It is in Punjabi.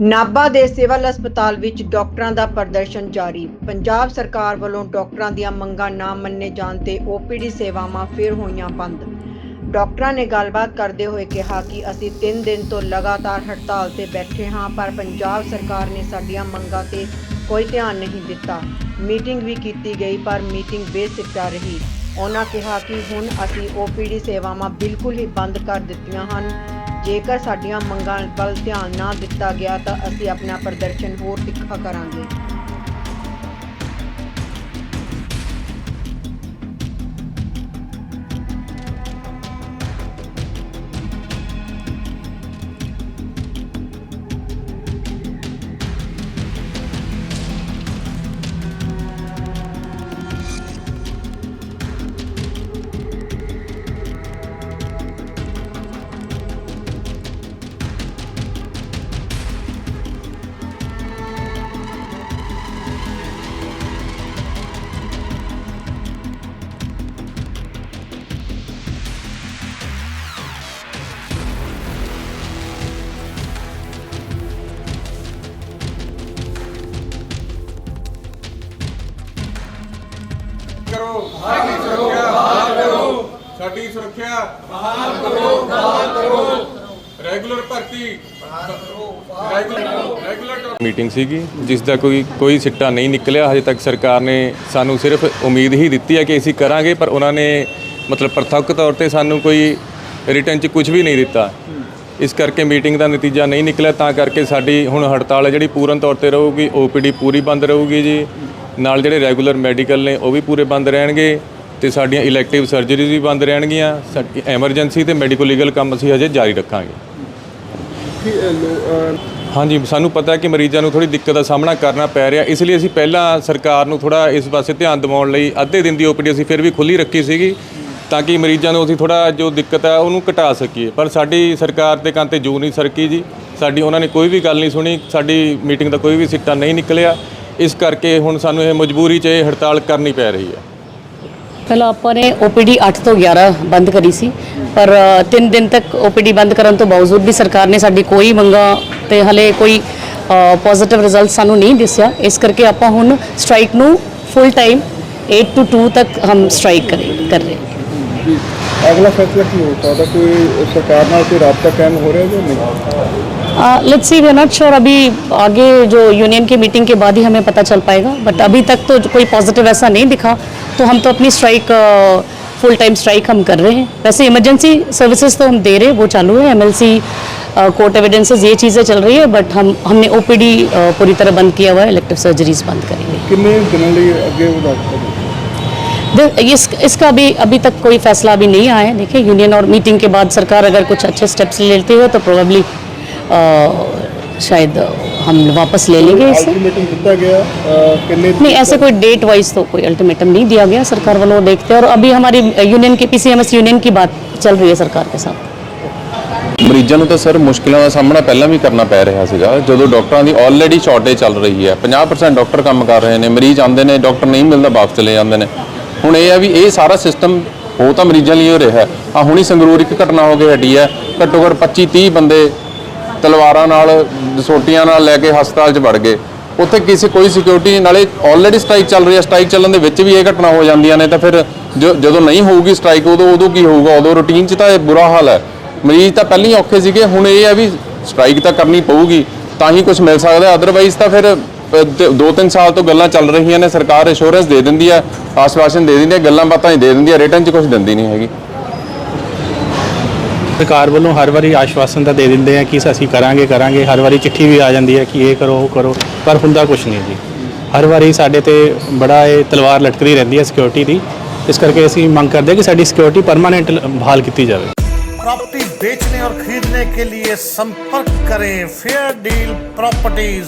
ਨਾਭਾ ਦੇ ਸਿਵਲ ਹਸਪਤਾਲ ਵਿੱਚ ਡਾਕਟਰਾਂ ਦਾ ਪ੍ਰਦਰਸ਼ਨ ਜਾਰੀ। ਪੰਜਾਬ ਸਰਕਾਰ ਵੱਲੋਂ ਡਾਕਟਰਾਂ ਦੀਆਂ ਮੰਗਾਂ ਨਾ ਮੰਨੇ ਜਾਣ ਤੇ ਓਪੀਡੀ ਸੇਵਾਵਾਂ ਫਿਰ ਹੋਈਆਂ ਬੰਦ। ਡਾਕਟਰਾਂ ਨੇ ਗੱਲਬਾਤ ਕਰਦੇ ਹੋਏ ਕਿਹਾ ਕਿ ਅਸੀਂ 3 ਦਿਨ ਤੋਂ ਲਗਾਤਾਰ ਹੜਤਾਲ ਤੇ ਬੈਠੇ ਹਾਂ, ਪਰ ਪੰਜਾਬ ਸਰਕਾਰ ਨੇ ਸਾਡੀਆਂ ਮੰਗਾਂ ਤੇ ਕੋਈ ਧਿਆਨ ਨਹੀਂ ਦਿੱਤਾ। ਮੀਟਿੰਗ ਵੀ ਕੀਤੀ ਗਈ, ਪਰ ਮੀਟਿੰਗ ਬੇਸਿੱਟਾ ਰਹੀ। ਉਹਨਾਂ ਕਿਹਾ ਕਿ ਹੁਣ ਅਸੀਂ ਓਪੀਡੀ ਸੇਵਾਵਾਂ ਬਿਲਕੁਲ ਹੀ ਬੰਦ ਕਰ ਦਿੱਤੀਆਂ ਹਨ। ਜੇਕਰ ਸਾਡੀਆਂ ਮੰਗਾਂ ਵੱਲ ਧਿਆਨ ਨਾ ਦਿੱਤਾ ਗਿਆ ਤਾਂ ਅਸੀਂ ਆਪਣਾ ਪ੍ਰਦਰਸ਼ਨ ਹੋਰ ਤਿੱਖਾ ਕਰਾਂਗੇ। ਕਰੋ, ਸਾਡੀ ਸੁਰੱਖਿਆ ਬਹਾਲ ਕਰੋ। ਸਾਡੀ ਸੁਰੱਖਿਆ ਬਹਾਲ ਕਰੋ ਬਹਾਲ ਕਰੋ। ਰੈਗੂਲਰ ਭਰਤੀ। ਰੈਗੂਲਰ ਮੀਟਿੰਗ ਸੀਗੀ, ਜਿਸ ਦਾ ਕੋਈ ਕੋਈ ਸਿੱਟਾ ਨਹੀਂ ਨਿਕਲਿਆ। ਹਜੇ ਤੱਕ ਸਰਕਾਰ ਨੇ ਸਾਨੂੰ ਸਿਰਫ ਉਮੀਦ ਹੀ ਦਿੱਤੀ ਹੈ ਕਿ ਅਸੀਂ ਕਰਾਂਗੇ, ਪਰ ਉਹਨਾਂ ਨੇ ਮਤਲਬ ਪ੍ਰਤੱਖ ਤੌਰ ਤੇ ਸਾਨੂੰ ਕੋਈ ਰਿਟਰਨ 'ਚ ਕੁਝ ਵੀ ਨਹੀਂ ਦਿੱਤਾ। ਇਸ ਕਰਕੇ ਮੀਟਿੰਗ ਦਾ ਨਤੀਜਾ ਨਹੀਂ ਨਿਕਲਿਆ, ਤਾਂ ਕਰਕੇ ਸਾਡੀ ਹੁਣ ਹੜਤਾਲ ਹੈ ਜਿਹੜੀ ਪੂਰਨ ਤੌਰ ਤੇ ਰਹੂਗੀ ਓਪੀਡੀ ਪੂਰੀ ਬੰਦ ਰਹੂਗੀ ਜੀ। ਨਾਲ ਜਿਹੜੇ ਰੈਗੂਲਰ ਮੈਡੀਕਲ ਨੇ ਉਹ ਵੀ ਪੂਰੇ ਬੰਦ ਰਹਿਣਗੇ ਤੇ ਸਾਡੀਆਂ ਇਲੈਕਟਿਵ ਸਰਜਰੀਜ਼ ਵੀ ਬੰਦ ਰਹਿਣਗੀਆਂ। ਸਾਡੀ ਐਮਰਜੈਂਸੀ ਤੇ ਮੈਡੀਕਲ ਲੀਗਲ ਕੰਮ ਅਸੀਂ ਹਜੇ ਜਾਰੀ ਰੱਖਾਂਗੇ। ਹਾਂਜੀ ਸਾਨੂੰ ਪਤਾ ਹੈ ਕਿ ਮਰੀਜ਼ਾਂ ਨੂੰ ਥੋੜੀ ਦਿੱਕਤ ਦਾ ਸਾਹਮਣਾ ਕਰਨਾ ਪੈ ਰਿਹਾ ਇਸ ਲਈ ਅਸੀਂ ਪਹਿਲਾਂ ਸਰਕਾਰ ਨੂੰ ਥੋੜਾ ਇਸ ਪਾਸੇ ਧਿਆਨ ਦਿਵਾਉਣ ਲਈ ਅੱਧੇ ਦਿਨ ਦੀ ਓਪੀਡੀ ਅਸੀਂ ਫਿਰ ਵੀ ਖੁੱਲੀ ਰੱਖੀ ਸੀਗੀ ਤਾਂ ਕਿ ਮਰੀਜ਼ਾਂ ਨੂੰ ਅਸੀਂ ਥੋੜਾ ਜੋ ਦਿੱਕਤ ਹੈ ਉਹਨੂੰ ਘਟਾ ਸਕੀਏ। ਪਰ ਸਾਡੀ ਸਰਕਾਰ ਦੇ ਕੰਨ ਤੇ ਜੂ ਨਹੀਂ ਸਰਕੀ ਜੀ ਸਾਡੀ ਉਹਨਾਂ ਨੇ ਕੋਈ ਵੀ ਗੱਲ ਨਹੀਂ ਸੁਣੀ ਸਾਡੀ ਮੀਟਿੰਗ ਦਾ ਕੋਈ ਵੀ ਸਿੱਟਾ ਨਹੀਂ ਨਿਕਲਿਆ। ਇਸ ਕਰਕੇ ਹੁਣ ਸਾਨੂੰ ਇਹ ਮਜਬੂਰੀ 'ਚ ਇਹ ਹੜਤਾਲ ਕਰਨੀ ਪੈ ਰਹੀ ਹੈ। ਪਹਿਲਾਂ ਆਪਾਂ ਨੇ OPD 8 ਤੋਂ 11 ਬੰਦ ਕਰੀ ਸੀ ਪਰ 3 ਦਿਨ ਤੱਕ OPD ਬੰਦ ਕਰਨ ਤੋਂ ਬਾਵਜੂਦ ਵੀ ਸਰਕਾਰ ਨੇ ਸਾਡੀ ਕੋਈ ਮੰਗਾ ਤੇ ਹਲੇ ਕੋਈ ਪੋਜ਼ਿਟਿਵ ਰਿਜ਼ਲਟ ਸਾਨੂੰ ਨਹੀਂ ਦਿਸਿਆ। ਇਸ ਕਰਕੇ ਆਪਾਂ ਹੁਣ ਸਟ੍ਰਾਈਕ ਨੂੰ ਫੁੱਲ ਟਾਈਮ 8 ਟੂ 2 ਤੱਕ ਹਮ ਸਟ੍ਰਾਈਕ ਕਰੇ ਕਰ ਰਹੇ ਅਗਲਾ ਫੈਸਲਾ ਕੀ ਹੋ ਸਕਦਾ ਕੋਈ ਸਰਕਾਰ ਨਾਲ ਕੋਈ ਰਾਬਤਾ ਕਾਇਮ ਹੋ ਰਿਹਾ ਜਾਂ ਨਹੀਂ? Let's see we are not sure अभी आगे जो यूनियन की मीटिंग के बाद ही हमें पता चल पाएगा बट अभी तक तो कोई पॉजिटिव ऐसा नहीं दिखा। तो हम तो अपनी स्ट्राइक फुल टाइम स्ट्राइक हम कर रहे हैं। वैसे इमरजेंसी सर्विसेज़ तो हम दे रहे हैं वो चालू है। एमएलसी कोर्ट एविडेंसेज ये चीज़ें चल रही है बट हम हमने ओपीडी uh, पूरी तरह बंद किया हुआ है। इलेक्टिव सर्जरीज बंद करेंगे। इस, इसका अभी अभी तक कोई फैसला अभी नहीं आया है। देखिए यूनियन और मीटिंग के बाद सरकार अगर कुछ अच्छे स्टेप्स लेती है तो प्रोबेबली शायद हम वापस ले लेंगे इसे ਅਲਟੀਮੇਟਮ ਦਿੱਤਾ ਗਿਆ ਅਹ, ਕਿੰਨੇ नहीं ऐसे कोई डेट वाइज तो कोई अल्टीमेटम नहीं दिया गया सरकार वालों देखते हैं और अभी हमारी यूनियन की पीसीएमएस यूनियन की बात चल रही है सरकार के साथ ਮਰੀਜ਼ਾਂ ਨੂੰ ਤਾਂ ਸਰ ਮੁਸ਼ਕਿਲਾਂ ਦਾ ਸਾਹਮਣਾ ਪਹਿਲਾਂ ਵੀ ਕਰਨਾ ਪੈ ਰਿਹਾ ਸੀਗਾ ਜਦੋਂ ਡਾਕਟਰਾਂ ਦੀ ਆਲਰੇਡੀ ਸ਼ਾਰਟੇਜ ਚੱਲ ਰਹੀ ਹੈ 50% ਡਾਕਟਰ ਕੰਮ ਕਰ ਰਹੇ ਨੇ ਮਰੀਜ਼ ਆਉਂਦੇ ਨੇ ਡਾਕਟਰ ਨਹੀਂ ਮਿਲਦਾ ਵਾਪਸ ਚਲੇ ਜਾਂਦੇ ਨੇ ਹੁਣ ਇਹ ਆ ਵੀ ਇਹ ਸਾਰਾ ਸਿਸਟਮ ਹੋ ਤਾਂ ਮਰੀਜ਼ਾਂ ਲਈ ਹੋ ਰਿਹਾ ਆ ਹੁਣੀ ਸੰਗਰੂਰ ਇੱਕ ਘਟਨਾ ਹੋ ਕੇ ਹਟੀ ਹੈ ਘੱਟੋ ਘੱਟ 25 30 ਬੰਦੇ ਤਲਵਾਰਾਂ ਨਾਲ ਸੋਟੀਆਂ ਨਾਲ ਲੈ ਕੇ ਹਸਪਤਾਲ 'ਚ ਵੜ ਗਏ। ਉੱਥੇ ਕਿਸੇ ਕੋਈ ਸਿਕਿਉਰਿਟੀ ਨਾਲੇ ਆਲਰੇਡੀ ਸਟ੍ਰਾਈਕ ਚੱਲ ਰਹੀ ਹੈ। ਸਟ੍ਰਾਈਕ ਚੱਲਣ ਦੇ ਵਿੱਚ ਵੀ ਇਹ ਘਟਨਾ ਹੋ ਜਾਂਦੀਆਂ ਨੇ ਤਾਂ ਫਿਰ ਜੋ- ਜਦੋਂ ਨਹੀਂ ਹੋਊਗੀ ਸਟ੍ਰਾਈਕ ਉਦੋਂ ਉਦੋਂ ਕੀ ਹੋਊਗਾ? ਉਦੋਂ ਰੂਟੀਨ 'ਚ ਤਾਂ ਇਹ ਬੁਰਾ ਹਾਲ ਹੈ। ਮਰੀਜ਼ ਤਾਂ ਪਹਿਲਾਂ ਹੀ ਔਖੇ ਸੀਗੇ ਹੁਣ ਇਹ ਹੈ ਵੀ ਸਟ੍ਰਾਈਕ ਤਾਂ ਕਰਨੀ ਪਊਗੀ ਤਾਂ ਹੀ ਕੁਝ ਮਿਲ ਸਕਦਾ। ਅਦਰਵਾਈਜ਼ ਤਾਂ ਫਿਰ ਅ, ਦ- ਦੋ ਤਿੰਨ ਸਾਲ ਤੋਂ ਗੱਲਾਂ ਚੱਲ ਰਹੀਆਂ ਨੇ। ਸਰਕਾਰ ਇੰਸ਼ੋਰੈਂਸ ਦੇ ਦਿੰਦੀ ਹੈ ਆਸ਼ਵਾਸਨ ਦੇ ਦਿੰਦੀ ਹੈ ਗੱਲਾਂ ਬਾਤਾਂ ਹੀ ਦੇ ਦਿੰਦੀ ਹੈ ਰਿਟਰਨ 'ਚ ਕੁਝ ਦਿੰਦੀ ਨਹੀਂ ਹੈਗੀ। ਸਰਕਾਰ ਵੱਲੋਂ ਹਰ ਵਾਰੀ ਆਸ਼ਵਾਸਨ ਤਾਂ ਦੇ ਦਿੰਦੇ ਆ ਕਿ ਅਸੀਂ ਕਰਾਂਗੇ ਕਰਾਂਗੇ। ਹਰ ਵਾਰੀ ਚਿੱਠੀ ਵੀ ਆ ਜਾਂਦੀ ਹੈ ਕਿ ਇਹ ਕਰੋ, ਉਹ ਕਰੋ। ਪਰ ਹੁੰਦਾ ਕੁਝ ਨਹੀਂ ਜੀ। ਹਰ ਵਾਰੀ ਸਾਡੇ ਤੇ ਬੜਾ ਇਹ ਤਲਵਾਰ ਲਟਕਦੀ ਰਹਿੰਦੀ ਹੈ ਸਿਕਿਉਰਿਟੀ ਦੀ। ਇਸ ਕਰਕੇ ਅਸੀਂ ਮੰਗ ਕਰਦੇ ਹਾਂ ਕਿ ਸਾਡੀ ਸਿਕਿਉਰਿਟੀ ਪਰਮਾਨੈਂਟ ਬਹਾਲ ਕੀਤੀ ਜਾਵੇ। ਪ੍ਰੌਪਰਟੀ ਵੇਚਣੇ ਔਰ ਖਰੀਦਣੇ ਕੇ ਲਈ ਸੰਪਰਕ ਕਰੇ। Fair deal properties